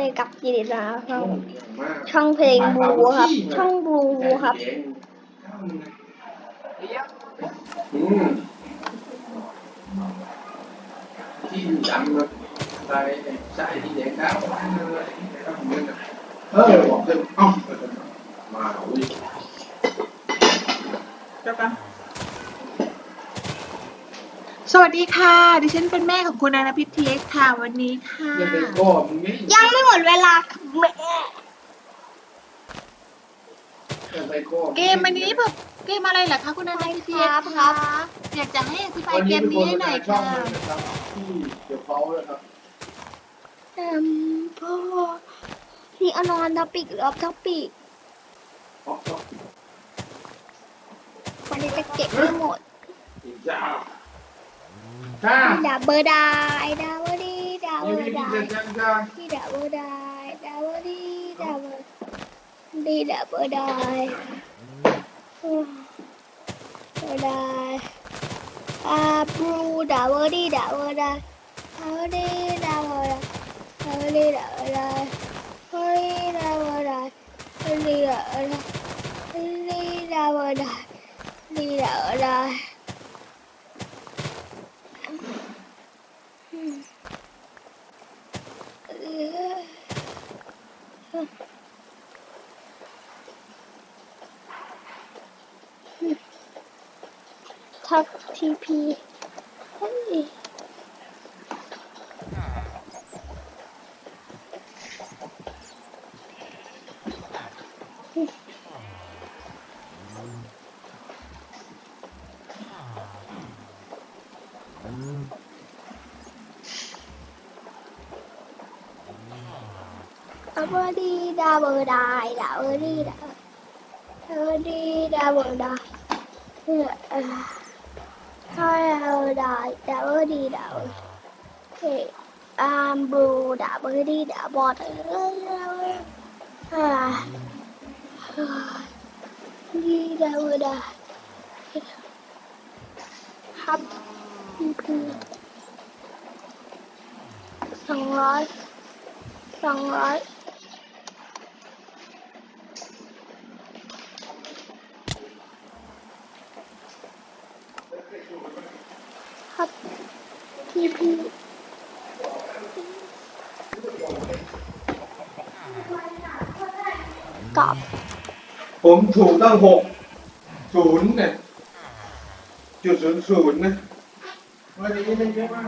ได้กลับยินดีต้อนรับเข้ามากช่องเพลงบลูครับ ช่องบลูครับอืมที่ดำนะใส่ใส่ที่แดงขาวเออบอกเลยเอ้ามาอุ้ยเจ้ากัน สวัสดีค่ะ ดิฉันเป็นแม่ของคุณอนาพิทีเอ็กค่ะวันนี้ค่ะยังเป็นก้อมึงไม่ยังไม่หมดเวลาค่ะแม่ยังเป็นก้อเกมวันนี้แบบเกมอะไรเหรอคะคุณอนาพิทีเอ็กครับคะอยากจะให้อธิบายวันเกนี้มเป็นคนนี้ให้หน่อยช่องค่ะเลยนะครับที่เดี๋ยวเขาเลยครับอืมพ่อนี่เอานอนท็อปิกหรือออฟท็อปิกอ๋อวันนี้จะเก็บไม่หมด อีกจ้าจ้าดับเบิลได้ดับเบิลดีดับนี่เบิลมีได้เจ็ดยังจ้าที่ ดับเบิลได้ดับเบิลดีดับเบิลดีดับเบิลได้อืมดับเบิลได้อ่าบลูดับเบิลดีดับเบิลได้ดับเบิลดีดับเบิลได้ดับเบิลดีดับเบิลได้เฮ้ยดับเบิลได้เฮ้ยดับเบิลได้เฮ้ยดับเบิลได้ดีดับเบิลได้อืม ทักทีพีเฮ้ยดับเบิลดีดับเบิลได้ดับเบิลดีดับเบิลดีดับเบิลได้เออ เออ Hello, die, that would be that. Okay, um, blue, that would be that water. Ah, đi đâu đây? Hấp, xong rồi, xong rồi. Hấp, TP. ตอบผมถูกตั้งหกศูนย์เนี่ยจุดศูนย์ศูนย์นะวันนี้ไม่ใช่ว่า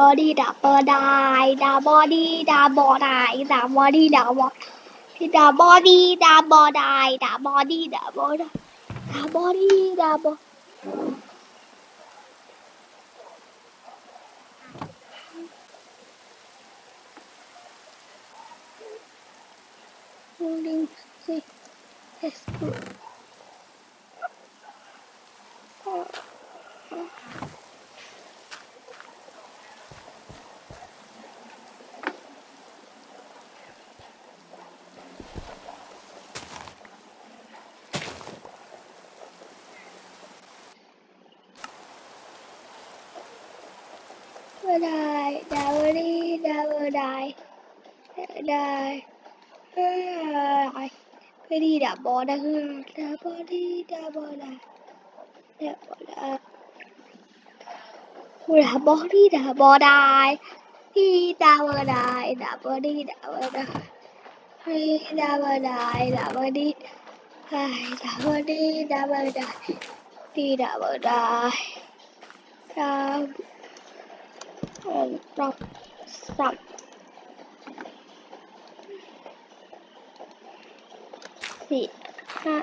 ดาบอดี้ดาบอดายดาบอดี้ดาบอดายดาบอดี้ดาบอดาบอดี้ดาบอดายดาบอดี้ดาบอดายดาบ อดี้ดาบอ holding the escrow. Die, die, die, die, die. เฮ้ไปดีดับบอได้เฮ้ดับบอดีดับบอได้ดับบอได้ดับบอดีดับบอได้ดีดับบอได้ดับบอดีดับบอได้เฮ้ยดับบอได้ดับบอดีดับบอดีดับบอได้ดีดับบอได้ดับ เอ่อรับสับสี่ห้า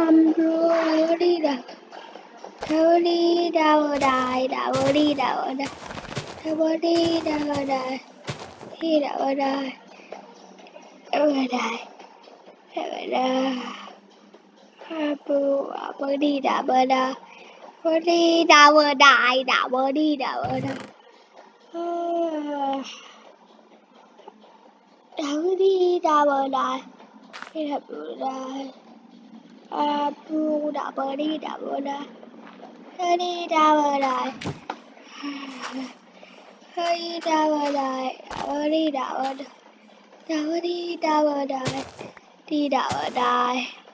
ทำรู้ดีดาทำดีดาวได้ดาวดีดาวได้ทำดีดาวได้ที่ดาวได้ดาวได้ดาวได้ทำรู้บอดีดาวได้บอดีดาวได้ดาวดีดาวได้ดาวดีดาวได้ที่ดาวได้ Abu da beri da boda. Hari da boda. Hari da boda. Hari da boda. Hari da boda. Di da boda. ดีด้ได้ดีได้ได้ได้แฮมบูดาเบอร์ดี้ดาได้ดาเบอร์ดี้โบได้ดาเบอร์ดี้ดาเบอร์ได้ดีดาเบอร์ได้ดี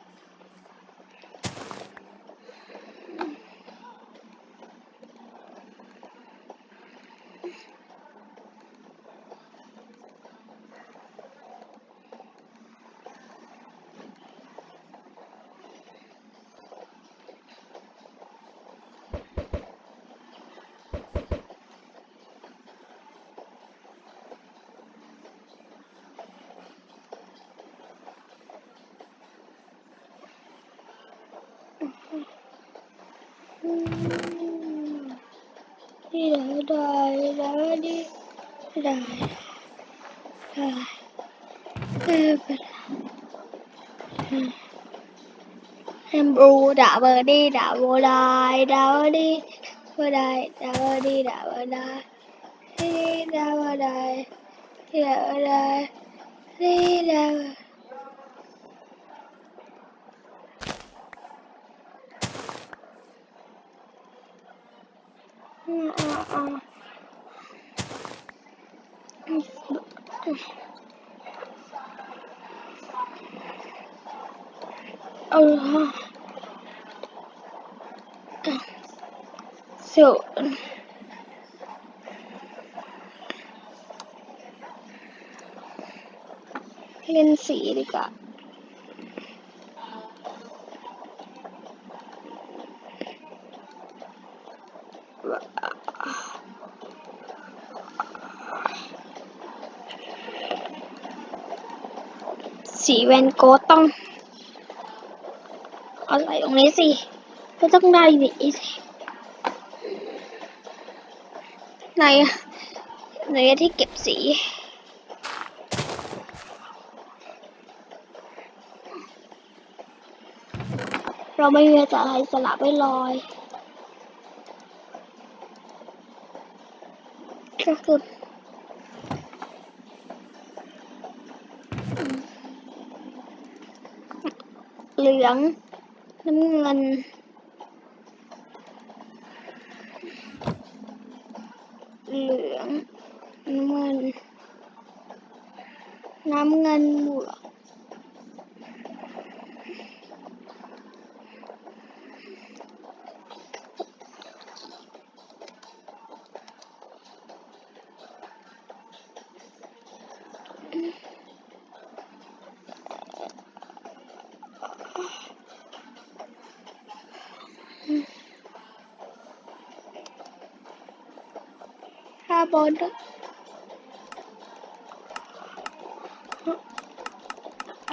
ดาเบอร์ได้ดีดาเบอร์อ่าอ่าอ่าเออศูนย์เล่น สีดีกว่าสีแวนโกต้องเอาใส่ตรงนี้สิก็ต้องได้ดิไหนอะไหนที่เก็บสีเราไม่มีภาษาไทยสลับไว้ลอยก็คือ เหลือง น้ำเงิน เหลือง น้ำเงิน น้ำเงินบวก ถ้าบอลเอ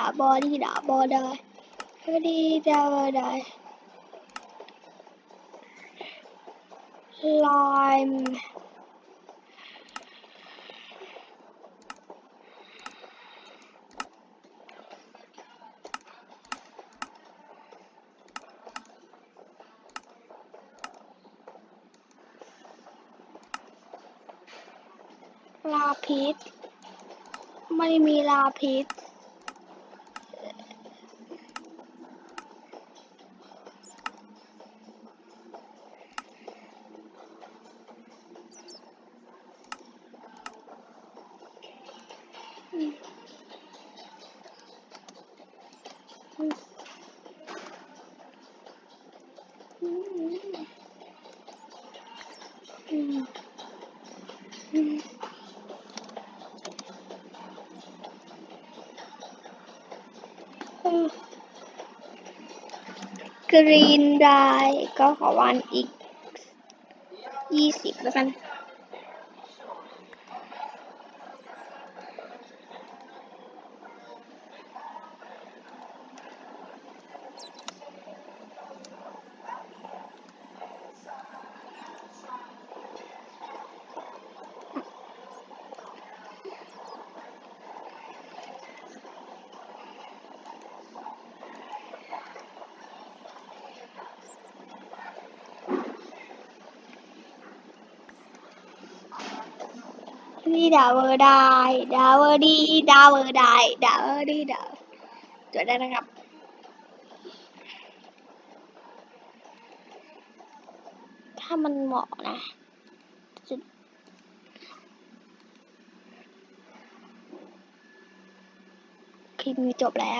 ด่าบอดีด่าบอได้ก็ดีด่าบอได้ lime ลาพิษ ไม่มีลาพิษ กรีนได้ก็ขอวันอีกยี่สิบแล้วกัน นี่ดาวเวอร์ได้ดาวเวอร์ดีดาวเวอร์ได้ดาวเวอร์ดีดาวจดได้นะครับถ้ามันเหมาะนะจะคลิปนี้จบแล้ว